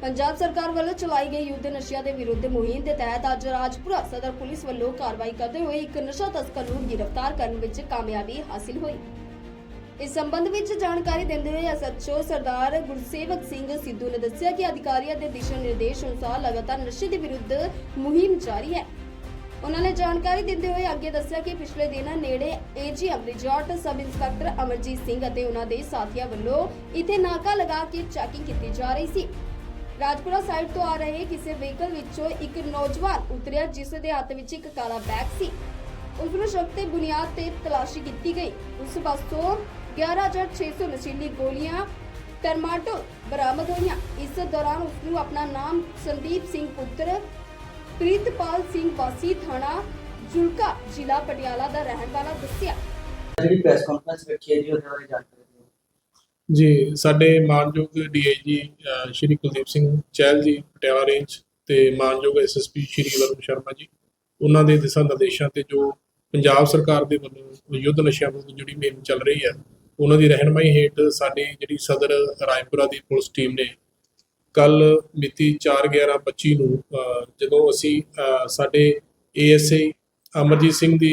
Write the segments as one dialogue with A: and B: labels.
A: ਪੰਜਾਬ ਸਰਕਾਰ ਵੱਲੋਂ ਚਲਾਈ ਗਈ ਯੁੱਧ ਨਸ਼ਿਆਂ ਦੇ ਵਿਰੁੱਧ ਮੁਹਿੰਮ ਦੇ ਤਹਿਤ ਅੱਜ ਰਾਜਪੁਰਾ ਸਦਰ ਪੁਲਿਸ ਵੱਲੋਂ ਕਾਰਵਾਈ ਕਰਦੇ ਹੋਏ ਇੱਕ ਨਸ਼ਾ ਤਸਕਰ ਨੂੰ ਗ੍ਰਿਫਤਾਰ ਕਰਨ ਵਿੱਚ ਕਾਮਯਾਬੀ ਹਾਸਿਲ ਹੋਈ। ਇਸ ਸੰਬੰਧ ਵਿੱਚ ਜਾਣਕਾਰੀ ਦਿੰਦੇ ਹੋਏ ਐਸਐਚਓ ਸਰਦਾਰ ਗੁਰਸੇਵਕ ਸਿੰਘ ਸਿੱਧੂ ਨੇ ਦੱਸਿਆ ਕਿ ਅਧਿਕਾਰੀਆਂ ਦੇ ਦਿਸ਼ਾ ਨਿਰਦੇਸ਼ ਅਨੁਸਾਰ ਲਗਾਤਾਰ ਨਸ਼ੇ ਦੇ ਵਿਰੁੱਧ ਮੁਹਿੰਮ ਜਾਰੀ ਹੈ। ਉਹਨਾਂ ਨੇ ਜਾਣਕਾਰੀ ਦਿੰਦੇ ਹੋਏ ਅੱਗੇ ਦੱਸਿਆ ਕਿ ਪਿਛਲੇ ਦਿਨਾਂ ਨੇੜੇ AGM resort sub inspector Amarjit Singh ਅਤੇ ਉਹਨਾਂ ਦੇ ਸਾਥੀਆਂ ਵੱਲੋਂ ਇੱਥੇ ਨਾਕਾ ਲਗਾ ਕੇ ਚੈਕਿੰਗ ਕੀਤੀ ਜਾ ਰਹੀ ਸੀ। ਰਾਜਪੁਰਾ ਸਾਈਡ ਤੋਂ ਆ ਰਹੇ ਕਿਸੇ ਵਹੀਕਲ ਵਿੱਚੋਂ ਇੱਕ ਨੌਜਵਾਨ ਉਤਰਿਆ, ਜਿਸ ਦੇ ਹੱਥ ਵਿੱਚ ਇੱਕ ਕਾਲਾ ਬੈਗ ਸੀ। ਉਸ ਨੂੰ ਸ਼ੱਕ ਤੇ ਬੁਨਿਆਦ ਤੇ ਤਲਾਸ਼ੀ ਕੀਤੀ ਗਈ। ਉਸ ਪਾਸੋਂ 11600 ਨਸ਼ੀਲੀ ਗੋਲੀਆਂ, ਟਰਮਾਟੋ ਬਰਾਮਦ ਹੋਈਆਂ। ਇਸ ਦੌਰਾਨ ਉਸ ਨੂੰ ਆਪਣਾ ਨਾਮ ਸੰਦੀਪ ਸਿੰਘ ਪੁੱਤਰ, ਪ੍ਰੀਤਪਾਲ ਸਿੰਘ ਵਾਸੀ ਥਾਣਾ, ਜੁਲਕਾ ਜ਼ਿਲ੍ਹਾ ਪਟਿਆਲਾ ਦਾ ਰਹਿਣ ਵਾਲਾ ਦੱਸਿਆ।
B: ਜਿਹੜੀ ਪ੍ਰੈਸ ਕਾਨਫਰੰਸ ਰੱਖੀ ਹੈ ਜੀ, ਉਹਦੇ ਬਾਰੇ ਜਾਣਕਾਰੀ
C: ਜੀ ਸਾਡੇ ਮਾਨਯੋਗ ਡੀਆਈਜੀ ਸ਼੍ਰੀ ਕੁਲਦੀਪ ਸਿੰਘ ਚਹਿਲ ਜੀ ਪਟਿਆਲਾ ਰੇਂਜ ਤੇ ਮਾਨਯੋਗ ਐਸਐਸਪੀ ਸ਼੍ਰੀ ਵਰੁਣ ਸ਼ਰਮਾ ਜੀ। ਉਹਨਾਂ ਦੇ ਦਿਸ਼ਾ ਨਿਰਦੇਸ਼ਾਂ ਤੇ ਜੋ ਪੰਜਾਬ ਸਰਕਾਰ ਦੇ ਵੱਲੋਂ ਯੁੱਧ ਨਸ਼ਿਆਂ ਵਿਰੁੱਧ ਜਿਹੜੀ ਮੁਹਿੰਮ ਚੱਲ ਰਹੀ ਹੈ ਉਹਨਾਂ ਦੀ ਰਹਿਨਮਾਈ ਹੇਠ ਸਾਡੀ ਜਿਹੜੀ ਸਦਰ ਰਾਏਪੁਰਾ ਦੀ ਪੁਲਿਸ ਟੀਮ ਨੇ ਕੱਲ ਮਿਤੀ 4/11/25 ਨੂੰ ਜਦੋਂ ਅਸੀਂ ਅਹ, ਸਾਡੇ ਏਐਸਆਈ ਅਮਰਜੀਤ ਸਿੰਘ ਦੀ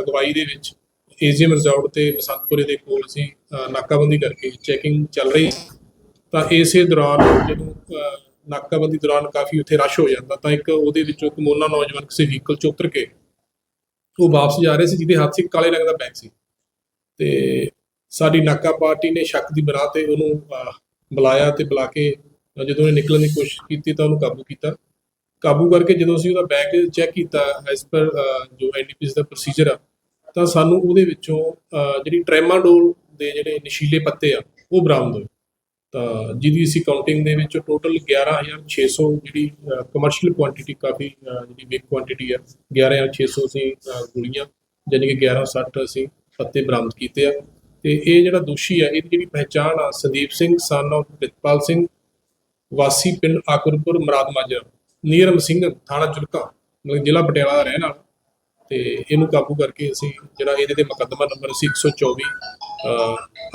C: ਅਗਵਾਈ ਦੇ ਵਿੱਚ ਏਜੀਐਮ ਰਿਜ਼ੋਰਟ ਤੇ ਬਸੰਤਪੁਰੇ ਦੇ ਕੋਲ ਅਸੀਂ ਨਾਕਾਬੰਦੀ ਕਰਕੇ ਚੈਕਿੰਗ ਚੱਲ ਰਹੀ ਸੀ ਤਾਂ ਇਸੇ ਦੌਰਾਨ ਜਦੋਂ ਨਾਕਾਬੰਦੀ ਦੌਰਾਨ ਕਾਫੀ ਉੱਥੇ ਰਸ਼ ਹੋ ਜਾਂਦਾ, ਤਾਂ ਇੱਕ ਉਹਦੇ ਵਿੱਚੋਂ ਇੱਕ ਮੋਨਾ ਨੌਜਵਾਨ ਕਿਸੇ ਵਹੀਕਲ 'ਚ ਉਤਰ ਕੇ ਉਹ ਵਾਪਸ ਜਾ ਰਹੇ ਸੀ, ਜਿਹਦੇ ਹੱਥ 'ਚ ਕਾਲੇ ਰੰਗ ਦਾ ਬੈਗ ਸੀ। ਤੇ ਸਾਡੀ ਨਾਕਾ ਪਾਰਟੀ ਨੇ ਸ਼ੱਕ ਦੀ ਬਣਾ ਤੇ ਉਹਨੂੰ ਬੁਲਾਇਆ ਤੇ ਬੁਲਾ ਕੇ ਜਦੋਂ ਉਹਨੇ ਨਿਕਲਣ ਦੀ ਕੋਸ਼ਿਸ਼ ਕੀਤੀ ਤਾਂ ਉਹਨੂੰ ਕਾਬੂ ਕੀਤਾ। ਕਾਬੂ ਕਰਕੇ ਜਦੋਂ ਅਸੀਂ ਉਹਦਾ ਬੈਗ ਚੈੱਕ ਕੀਤਾ ਐਸ ਪਰ ਜੋ ਐਨਡੀਪੀਐਸ ਦਾ ਪ੍ਰੋਸੀਜਰ ਆ ਤਾਂ ਸਾਨੂੰ ਉਹਦੇ ਵਿੱਚੋਂ ਜਿਹੜੀ ਟ੍ਰੈਮਾਡੋਲ ਦੇ ਜਿਹੜੇ ਨਸ਼ੀਲੇ ਪੱਤੇ ਆ, ਉਹ ਬਰਾਮਦ ਹੋਏ। ਤਾਂ ਜਿਹਦੀ ਅਸੀਂ ਕਾਊਂਟਿੰਗ ਦੇ ਵਿੱਚ ਟੋਟਲ 11600 ਜਿਹੜੀ ਕਮਰਸ਼ੀਅਲ ਕੁਆਂਟੀਟੀ ਕਾਫੀ ਜਿਹੜੀ ਬਿਗ ਕੁਆਂਟੀਟੀ ਆ 11600 ਅਸੀਂ ਗੋਲੀਆਂ ਯਾਨੀ ਕਿ 1160 ਅਸੀਂ ਪੱਤੇ ਬਰਾਮਦ ਕੀਤੇ ਆ। ਤੇ ਇਹ ਜਿਹੜਾ ਦੋਸ਼ੀ ਆ, ਇਹਦੀ ਜਿਹੜੀ ਪਹਿਚਾਣ ਆ, ਸੰਦੀਪ ਸਿੰਘ ਸਨ of ਪ੍ਰਿਤਪਾਲ ਸਿੰਘ, ਵਾਸੀ ਪਿੰਡ ਆਕਰਪੁਰ, ਮਰਾਦ ਮਾਜਰਾ, ਨੀਰਮ ਸਿੰਘ, ਥਾਣਾ ਚੁਲਕਾ ਜ਼ਿਲ੍ਹਾ ਪਟਿਆਲਾ ਦਾ ਰਹਿਣ ਵਾਲਾ। ਤੇ ਇਹਨੂੰ ਕਾਬੂ ਕਰਕੇ ਅਸੀਂ ਜਿਹੜਾ ਇਹਦੇ ਤੇ ਮੁਕੱਦਮਾ ਨੰਬਰ ਅਸੀਂ 124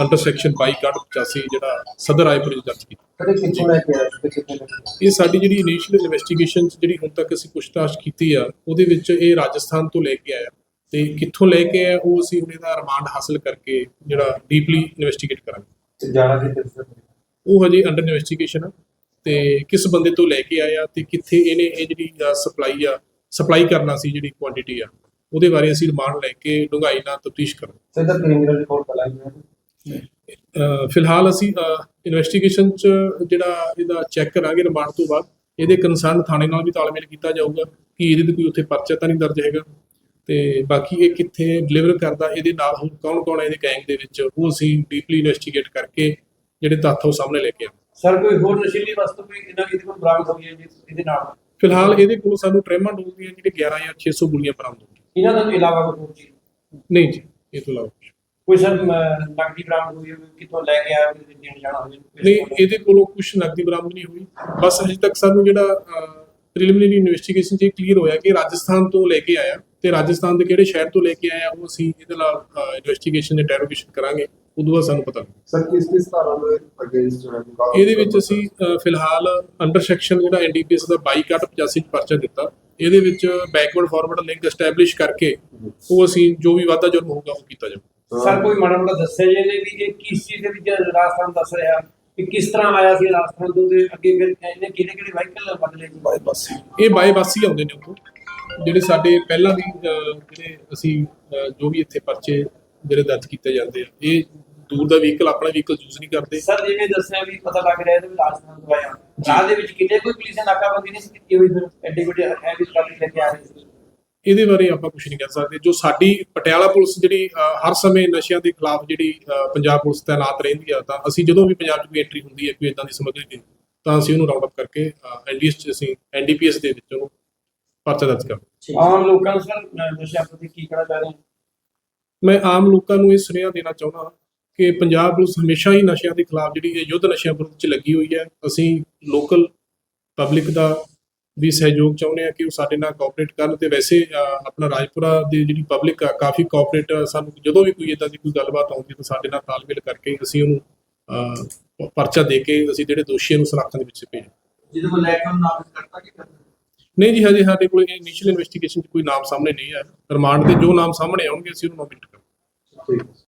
C: ਅੰਡਰ ਸੈਕਸ਼ਨ 2285 ਜਿਹੜਾ ਸਦਰ ਰਾਏਪੁਰ ਵਿੱਚ ਦਰਜ ਕੀਤਾ।
B: ਕਿੱਥੋਂ ਕਿੱਥੇ?
C: ਇਹ ਸਾਡੀ ਜਿਹੜੀ ਇਨੀਸ਼ੀਅਲ ਇਨਵੈਸਟੀਗੇਸ਼ਨ ਜਿਹੜੀ ਹੁਣ ਤੱਕ ਅਸੀਂ ਪੁੱਛਤਾਛ ਕੀਤੀ ਆ ਉਹਦੇ ਵਿੱਚ ਇਹ ਰਾਜਸਥਾਨ ਤੋਂ ਲੈ ਕੇ ਆਇਆ। ਤੇ ਕਿੱਥੋਂ ਲੈ ਕੇ ਆਇਆ ਉਹ ਅਸੀਂ ਹੁਣ ਇਹਦਾ ਰਿਮਾਂਡ ਹਾਸਲ ਕਰਕੇ ਜਿਹੜਾ ਡੀਪਲੀ ਇਨਵੈਸਟੀਗੇਟ ਕਰਾਂਗੇ।
B: ਜਾਣਾ ਤੇ
C: ਉਹ ਹਜੇ ਅੰਡਰ ਇਨਵੈਸਟੀਗੇਸ਼ਨ ਆ। ਤੇ ਕਿਸ ਬੰਦੇ ਤੋਂ ਲੈ ਕੇ ਆਇਆ ਤੇ ਕਿੱਥੇ ਇਹਨੇ ਇਹ ਜਿਹੜੀ ਸਪਲਾਈ ਆ ਸਪਲਾਈ ਕਰਨਾ ਸੀ ਜਿਹੜੀ ਕੁਆਂਟੀਟੀ ਆ ਉਹਦੇ ਬਾਰੇ ਅਸੀਂ ਰਿਮਾਂਡ ਲੈ ਕੇ ਡੂੰਘਾਈ ਨਾਲ ਤਫਤੀਸ਼ ਕਰਾਂਗੇ
B: ਸਿੱਧਾ ਕ੍ਰਿਮੀਨਲ ਰਿਪੋਰਟ ਕਰਾਈ ਹੈ?
C: ਫਿਲਹਾਲ ਅਸੀਂ ਇਨਵੈਸਟੀਗੇਸ਼ਨ ਚ ਜਿਹੜਾ ਇਹਦਾ ਚੈੱਕ ਕਰਾਂਗੇ ਰਿਮਾਂਡ ਤੋਂ ਬਾਅਦ ਇਹਦੇ ਕੰਸਰਨ ਥਾਣੇ ਨਾਲ ਵੀ ਤਾਲਮੇਲ ਕੀਤਾ ਜਾਊਗਾ ਕਿ ਇਹਦੇ ਤੇ ਕੋਈ ਉੱਥੇ ਪਰਚਾ ਤਾਂ ਨਹੀਂ ਦਰਜ ਹੈਗਾ। ਤੇ ਬਾਕੀ ਇਹ ਕਿੱਥੇ ਡਿਲੀਵਰ ਕਰਦਾ ਇਹਦੇ ਨਾਲ ਹੋਰ ਕੌਣ ਕੌਣ ਹੈ ਇਹਦੇ ਗੈਂਗ ਦੇ ਵਿੱਚ ਉਹ ਅਸੀਂ ਡੀਪਲੀ ਇਨਵੈਸਟੀਗੇਟ ਕਰਕੇ ਜਿਹੜੇ ਤੱਥ ਉਹ ਸਾਹਮਣੇ ਲੈ ਕੇ ਆਵਾਂਗੇ।
D: ਸਰ ਕੋਈ ਹੋਰ ਨਸ਼ੀਲੀ ਵਸਤੂ ਕੋਈ ਇਹਨਾਂ ਇਹਦੇ ਕੋਲ ਬਰਾਮਦ ਹੋਈ ਹੈ ਜੀ ਇਹਦੇ ਨਾਲ?
C: ਫਿਲਹਾਲ ਇਹਦੇ ਕੋਲ ਸਾਨੂੰ ਟ੍ਰੈਮਾਡੋਲ ਦੀਆਂ ਜਿਹੜੇ 11600 ਗੋਲੀਆਂ ਬਰਾਮਦ ਹੋਈਆਂ
D: ਇਹਨਾਂ ਤੋਂ ਇਲਾਵਾ ਕੋਈ ਹੋਰ ਚੀਜ਼?
C: ਨਹੀਂ ਜੀ ਇਹ ਤੋਂ ਇਲਾਵਾ।
D: ਕੋਈ ਸਰ ਨਕਦੀ ਬਰਾਮਦ ਹੋਈ ਹੋਵੇ ਕਿਤੋਂ ਲੈ ਕੇ ਆਇਆ ਕੋਈ ਦੇਣ ਜਾਣਾ ਹੋਵੇ?
C: ਨਹੀਂ ਇਹਦੇ ਕੋਲੋਂ ਕੁਝ ਨਕਦੀ ਬਰਾਮਦ ਨਹੀਂ ਹੋਈ। ਬਸ ਅਜੇ ਤੱਕ ਸਾਨੂੰ ਜਿਹੜਾ ਪ੍ਰੀਲਿਮਿਨਰੀ ਇਨਵੈਸਟੀਗੇਸ਼ਨ 'ਚ ਕਲੀਅਰ ਹੋਇਆ ਕਿ ਰਾਜਸਥਾਨ ਤੋਂ ਲੈ ਕੇ ਆਇਆ ਤੇ ਰਾਜਸਥਾਨ ਦੇ ਕਿਹੜੇ ਸ਼ਹਿਰ ਤੋਂ ਲੈ ਕੇ ਆਇਆ ਉਹ ਅਸੀਂ ਇਹਦੇ ਨਾਲ ਇਨਵੈਸਟੀਗੇਸ਼ਨ ਦੇ ਇੰਟਰੋਗੇਸ਼ਨ ਕਰਾਂਗੇ। ਉਦੋਂ ਬਾਅਦ ਸਾਨੂੰ ਪਤਾ ਲੱਗੂ
E: ਸਰ ਕਿਸ ਕਿਸ ਧਾਰਾ ਦੇ ਅਗੇਂਸਟ ਜਿਹੜਾ
C: ਇਹਦੇ ਵਿੱਚ ਅਸੀਂ ਫਿਲਹਾਲ ਅੰਡਰ ਸੈਕਸ਼ਨ ਜਿਹੜਾ ਐਨਡੀਪੀਐਸ ਦਾ 2285 ਚ ਪਰਚਾ ਦਿੱਤਾ। ਇਹਦੇ ਵਿੱਚ ਬੈਕਵਰਡ ਫਾਰਵਰਡ ਲਿੰਕ ਐਸਟੈਬਲਿਸ਼ ਕਰਕੇ ਉਹ ਅਸੀਂ ਜੋ ਵੀ ਵਾਧਾ ਜੁਰਮ ਹੋਊਗਾ ਉਹ ਕੀਤਾ ਜਾਊਗਾ।
D: ਸਰ ਕੋਈ ਮਾੜਾ ਮੋਟਾ ਦੱਸਿਆ ਜੇ ਨੇ ਵੀ ਇਹ ਕਿਸ ਚੀਜ਼ ਦੇ ਵਿੱਚ ਰਾਜਸਥਾਨ ਦੱਸ ਰਿਹਾ? ਕਿ ਕਿਸ ਤਰ੍ਹਾਂ ਆਇਆ ਸੀ ਰਾਜਸਥਾਨ ਤੋਂ ਤੇ ਅੱਗੇ ਫਿਰ ਇਹਨੇ ਕਿਹੜੇ ਕਿਹੜੇ ਵਾਹੀਕਲ ਬਦਲੇ ਜੀ?
E: ਬਾਈ ਬਸ
C: ਇਹ ਬਾਏ ਬਾਸੀ ਆਉਂਦੇ ਨੇ ਉੱਥੋਂ। ਜਿਹੜੇ ਸਾਡੇ ਪਹਿਲਾਂ ਵੀ ਜਿਹੜੇ ਅਸੀਂ ਜੋ ਵੀ ਇੱਥੇ ਪਰਚੇ ਜਿਹੜੇ ਦਰਜ ਕੀਤੇ ਜਾਂਦੇ ਆ। ਇਹ ਦੂਰ ਦਾ ਵਹੀਕਲ ਆਪਣਾ ਵਹੀਕਲ ਯੂਜ਼ ਨਹੀਂ ਕਰਦੇ।
D: ਸਰ ਜਿਵੇਂ ਦੱਸਿਆ ਵੀ ਪਤਾ ਲੱਗ ਰਿਹਾ ਇਹਦੇ ਵੀ ਰਾਜਸਥਾਨ ਤੋਂ ਆਇਆ ਰਾਹ ਦੇ ਵਿੱਚ ਕਿੰਨੇ ਕੋਈ ਪੁਲਿਸ ਨਾਕਾਬੰਦੀ ਨਹੀਂ ਸੀ ਕੀਤੀ ਹੋਈ ਫਿਰ? ਐਡੀ ਵੱਡੀ ਹੈਵੀ ਸਟਾਫੀ ਲੈ ਕੇ ਆ ਰਹੀ ਸੀ।
C: ਇਹਦੇ ਬਾਰੇ ਆਪਾਂ ਕੁਝ ਨਹੀਂ ਕਹਿ ਸਕਦੇ। ਜੋ ਸਾਡੀ ਪਟਿਆਲਾ ਪੁਲਿਸ ਜਿਹੜੀ ਹਰ ਸਮੇਂ ਨਸ਼ਿਆਂ ਦੇ ਖਿਲਾਫ ਜਿਹੜੀ ਪੰਜਾਬ ਪੁਲਿਸ ਤੈਨਾਤ ਰਹਿੰਦੀ ਆ ਤਾਂ ਅਸੀਂ ਜਦੋਂ ਵੀ ਪੰਜਾਬ 'ਚ ਕੋਈ ਐਂਟਰੀ ਹੁੰਦੀ ਹੈ ਕੋਈ ਇਦਾਂ ਦੀ ਸਮੱਗਰੀ ਦੀ ਤਾਂ ਅਸੀਂ ਉਹਨੂੰ ਰਾਉਂਡ ਅਪ ਕਰਕੇ ਐਨਡੀਐਸ 'ਚ ਅਸੀਂ ਐਨਡੀਪੀਐਸ ਦੇ ਵਿੱਚ ਉਹਨੂੰ ਪਰਚਾ ਦਰਜ ਕਰਦੇ
D: ਆਮ ਲੋਕਾਂ ਨੂੰ ਸਰ ਨਸ਼ਾ ਪ੍ਰਤੀ ਕੀ ਕਹਿਣਾ ਚਾਹ ਰਹੇ ਹੋ?
C: ਮੈਂ ਆਮ ਲੋਕਾਂ ਨੂੰ ਇਹ ਸੁਨੇਹਾ ਦੇਣਾ ਚਾਹੁੰਦਾ ਹਾਂ ਕਿ ਪੰਜਾਬ ਪੁਲਿਸ ਹਮੇਸ਼ਾ ਹੀ ਨਸ਼ਿਆਂ ਦੇ ਖਿਲਾਫ ਜਿਹੜੀ ਇਹ ਯੁੱਧ ਨਸ਼ਿਆਂ ਵਿਰੁੱਧ 'ਚ ਲੱਗੀ ਹੋਈ ਹੈ। ਅਸੀਂ ਲੋਕਲ ਪਬਲਿਕ ਦਾ ਵੀ ਸਹਿਯੋਗ ਚਾਹੁੰਦੇ ਆ ਕਿ ਉਹ ਸਾਡੇ ਨਾਲ ਕੋਆਪਰੇਟ ਕਰਨ ਤੇ ਵੈਸੇ ਆਪਣਾ ਰਾਜਪੁਰਾ ਦੀ ਜਿਹੜੀ ਪਬਲਿਕ ਆ, ਕਾਫੀ ਕੋਆਪਰੇਟ ਸਾਨੂੰ ਜਦੋਂ ਵੀ ਕੋਈ ਇਦਾਂ ਦੀ ਕੋਈ ਗੱਲਬਾਤ ਆਉਂਦੀ ਤਾਂ ਸਾਡੇ ਨਾਲ ਤਾਲਮੇਲ ਕਰਕੇ ਅਸੀਂ ਉਹਨੂੰ ਪਰਚਾ ਦੇ ਕੇ ਅਸੀਂ ਜਿਹੜੇ ਦੋਸ਼ੀਆਂ ਨੂੰ ਸਲਾਖਾਂ ਦੇ ਵਿੱਚ ਭੇਜ
B: ਜਿਹਦੇ ਕੋਲ ਲੈ ਕੇ ਕਰਤਾ ਕਿ
C: ਨਹੀਂ ਜੀ, ਹਜੇ ਸਾਡੇ ਕੋਲ ਇਨੀਸ਼ੀਅਲ ਇਨਵੈਸਟੀਗੇਸ਼ਨ 'ਚ ਕੋਈ ਨਾਮ ਸਾਹਮਣੇ ਨਹੀਂ ਆਇਆ। ਰਿਮਾਂਡ ਤੇ ਜੋ ਨਾਮ ਸਾਹਮਣੇ ਆਉਣਗੇ, ਅਸੀਂ ਉਹਨੂੰ ਨੋਮਿਨੇਟ ਕਰਾਂਗੇ।